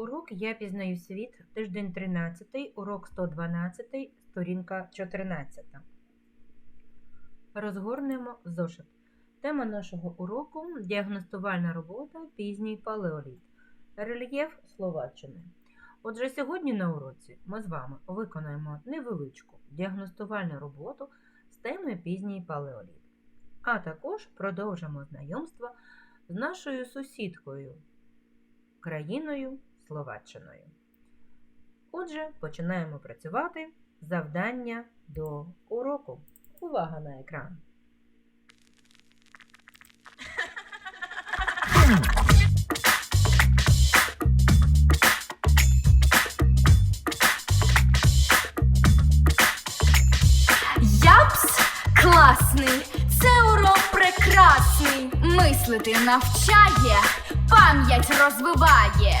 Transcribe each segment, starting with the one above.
Урок Я пізнаю світ, тиждень 13, урок 112, сторінка 14. Розгорнемо зошит. Тема нашого уроку діагностувальна робота пізній палеоліт. Рельєф Словаччини. Отже, сьогодні на уроці ми з вами виконаємо невеличку діагностувальну роботу з теми пізній палеоліт. А також продовжимо знайомство з нашою сусідкою країною Словаччиною. Отже, починаємо працювати. Завдання до уроку. Увага на екран. Япс класний, це урок прекрасний. Мислити навчає, пам'ять розвиває.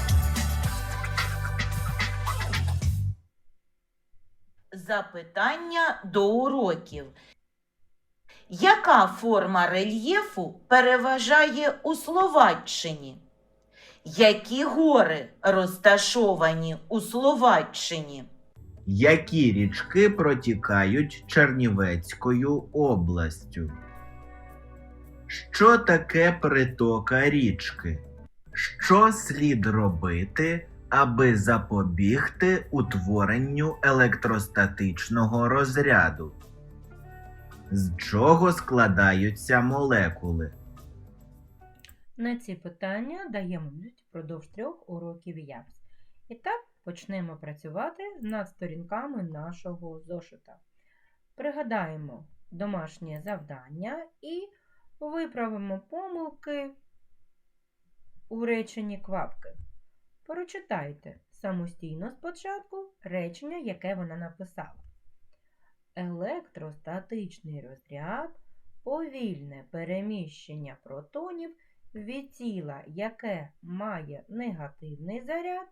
Запитання до уроків. Яка форма рельєфу переважає у Словаччині? Які гори розташовані у Словаччині? Які річки протікають Чернівецькою областю? Що таке притока річки? Що слід робити, аби запобігти утворенню електростатичного розряду? З чого складаються молекули? На ці питання даємо впродовж трьох уроків ЯПС. І так почнемо працювати над сторінками нашого зошита. Пригадаємо домашнє завдання і виправимо помилки у реченні квапки. Прочитайте самостійно спочатку речення, яке вона написала. Електростатичний розряд повільне переміщення протонів від тіла, яке має негативний заряд,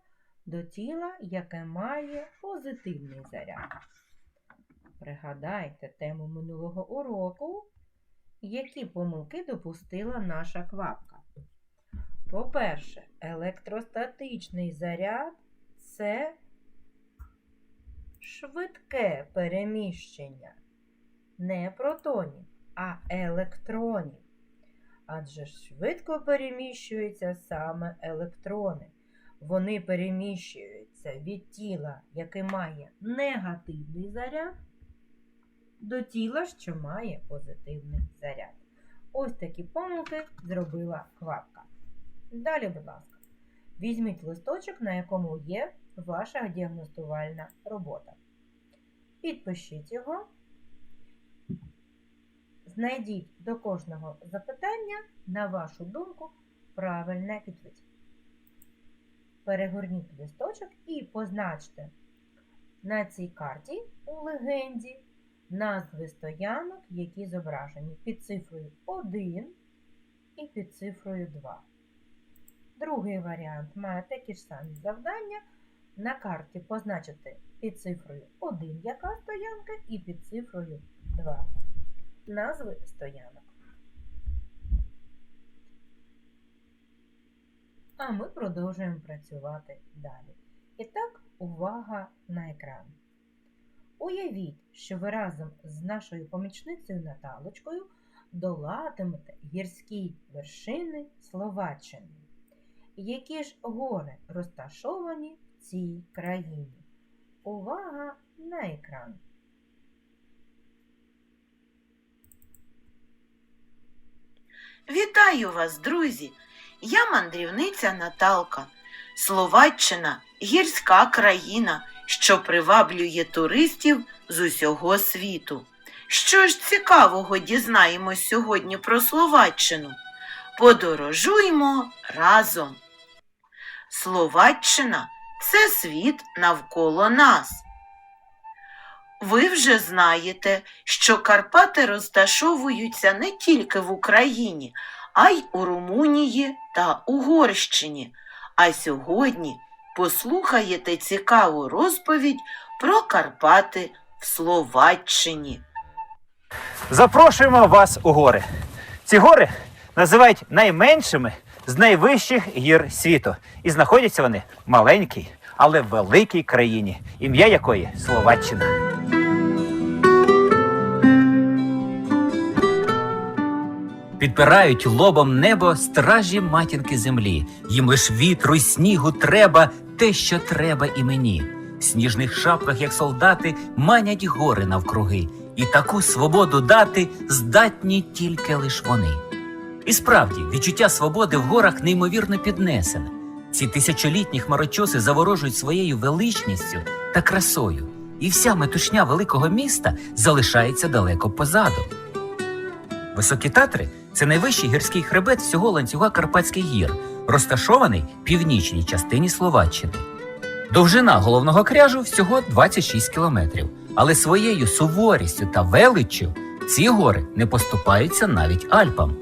до тіла, яке має позитивний заряд. Пригадайте тему минулого уроку, які помилки допустила наша квапка. По-перше, електростатичний заряд це швидке переміщення не протонів, а електронів. Адже швидко переміщуються саме електрони. Вони переміщуються від тіла, яке має негативний заряд, до тіла, що має позитивний заряд. Ось такі помилки зробила квапка. Далі, будь ласка, візьміть листочок, на якому є ваша діагностувальна робота. Підпишіть його. Знайдіть до кожного запитання, на вашу думку, правильне відповідь. Перегорніть листочок і позначте на цій карті у легенді назви стоянок, які зображені під цифрою 1 і під цифрою 2. Другий варіант має такі ж самі завдання. На карті позначити під цифрою 1 яка стоянка і під цифрою 2 назви стоянок. А ми продовжуємо працювати далі. І так, увага на екран. Уявіть, що ви разом з нашою помічницею Наталочкою долатимете гірські вершини Словаччини. Які ж гори розташовані в цій країні? Увага на екран. Вітаю вас, друзі! Я мандрівниця Наталка. Словаччина гірська країна, що приваблює туристів з усього світу. Що ж цікавого дізнаємось сьогодні про Словаччину? Подорожуймо разом. Словаччина це світ навколо нас. Ви вже знаєте, що Карпати розташовуються не тільки в Україні, а й у Румунії та Угорщині. А сьогодні послухаєте цікаву розповідь про Карпати в Словаччині. Запрошуємо вас у гори. Ці гори називають найменшими з найвищих гір світу. І знаходяться вони в маленькій, але великій країні, ім'я якої Словаччина. Підпирають лобом небо стражі матінки землі. Їм лиш вітру й снігу треба те, що треба і мені. В сніжних шапках, як солдати, манять гори навкруги, і таку свободу дати здатні тільки лиш вони. І справді, відчуття свободи в горах неймовірно піднесене. Ці тисячолітні хмарочоси заворожують своєю величністю та красою, і вся метушня великого міста залишається далеко позаду. Високі татри це найвищий гірський хребет всього ланцюга Карпатських гір, розташований в північній частині Словаччини. Довжина головного кряжу всього 26 кілометрів, але своєю суворістю та величчю ці гори не поступаються навіть Альпам.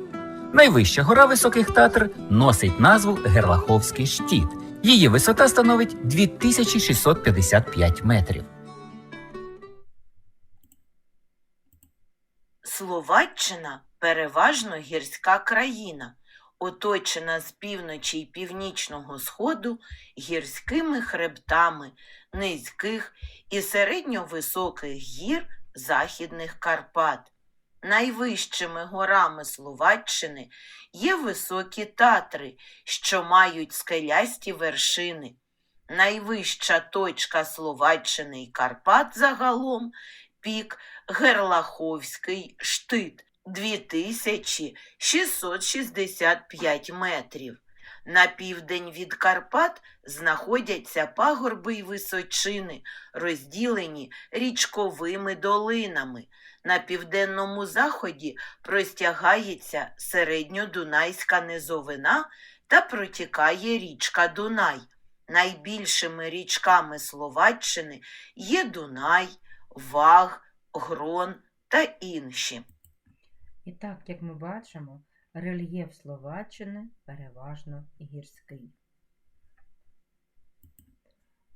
Найвища гора високих татр носить назву Герлаховський штіт. Її висота становить 2655 метрів. Словаччина переважно гірська країна, оточена з півночі й північного сходу гірськими хребтами низьких і середньовисоких гір Західних Карпат. Найвищими горами Словаччини є високі татри, що мають скелясті вершини. Найвища точка Словаччини і Карпат загалом пік Герлаховський штит 2665 метрів. На південь від Карпат знаходяться пагорби й височини, розділені річковими долинами. На південному заході простягається середньодунайська низовина та протікає річка Дунай. Найбільшими річками Словаччини є Дунай, Ваг, Грон та інші. І так, як ми бачимо, рельєф Словаччини переважно гірський.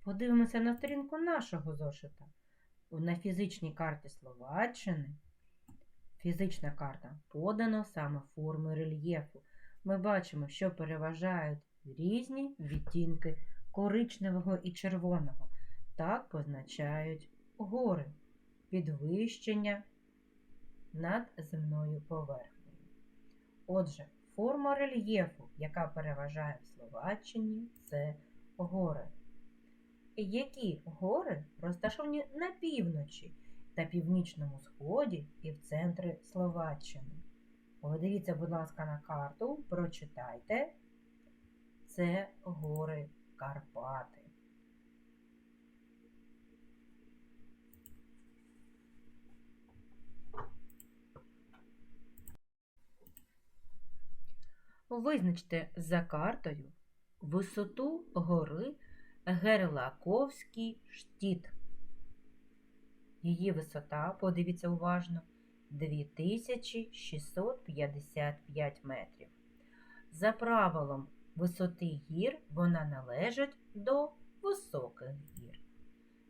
Подивимося на сторінку нашого зошита. На фізичній карті Словаччини фізична карта подано саме форми рельєфу. Ми бачимо, що переважають різні відтінки коричневого і червоного. Так позначають гори, підвищення над земною поверхнею. Отже, форма рельєфу, яка переважає в Словаччині, це гори. Які гори розташовані на півночі та північному сході і в центрі Словаччини? Подивіться, будь ласка, на карту, прочитайте. Це гори Карпати. Визначте за картою висоту гори Герлаковський штіт. Її висота, подивіться уважно, 2655 метрів. За правилом висоти гір вона належить до високих гір.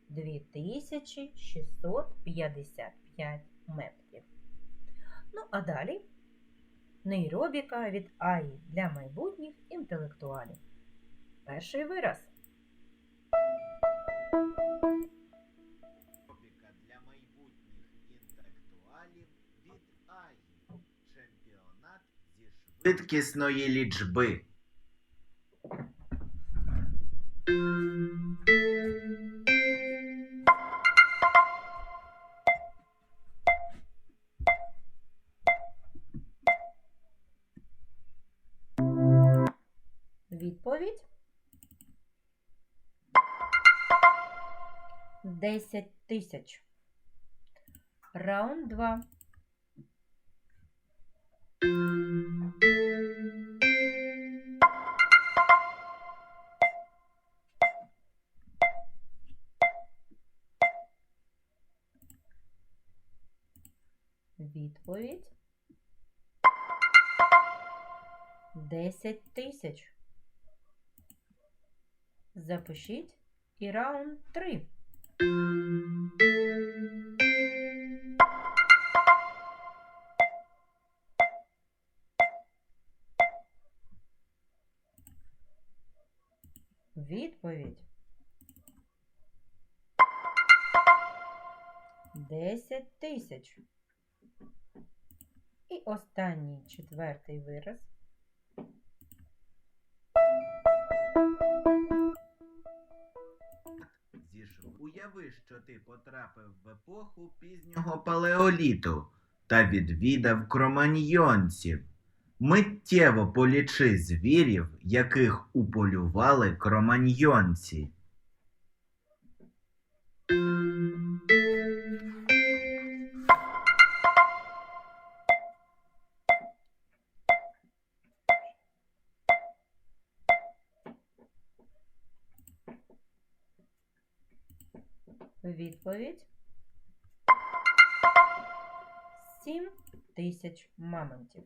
2655 метрів. Ну, а далі нейробіка від АІ для майбутніх інтелектуалів. Перший вираз. Швидкісної лічби. 10 тисяч. Раунд 2. Відповідь 10 тисяч. Запишіть і раунд 3. Відповідь. 10 тисяч. І останній четвертий вираз. Уяви, що ти потрапив в епоху пізнього палеоліту та відвідав кроманьйонців. Миттєво полічи звірів, яких уполювали кроманьйонці. Відповідь 7 тисяч мамонтів.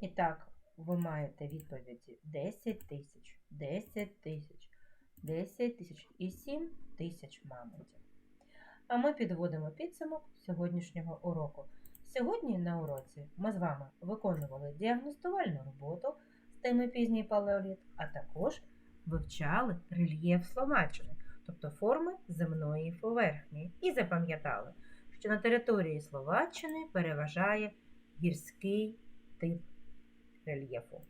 І так, ви маєте відповіді 10 тисяч, 10 тисяч, 10 тисяч і 7 тисяч мамонтів. А ми підводимо підсумок сьогоднішнього уроку. Сьогодні на уроці ми з вами виконували діагностувальну роботу з теми пізній палеоліт, а також вивчали рельєф Словаччини тобто форми земної поверхні, і запам'ятали, що на території Словаччини переважає гірський тип рельєфу.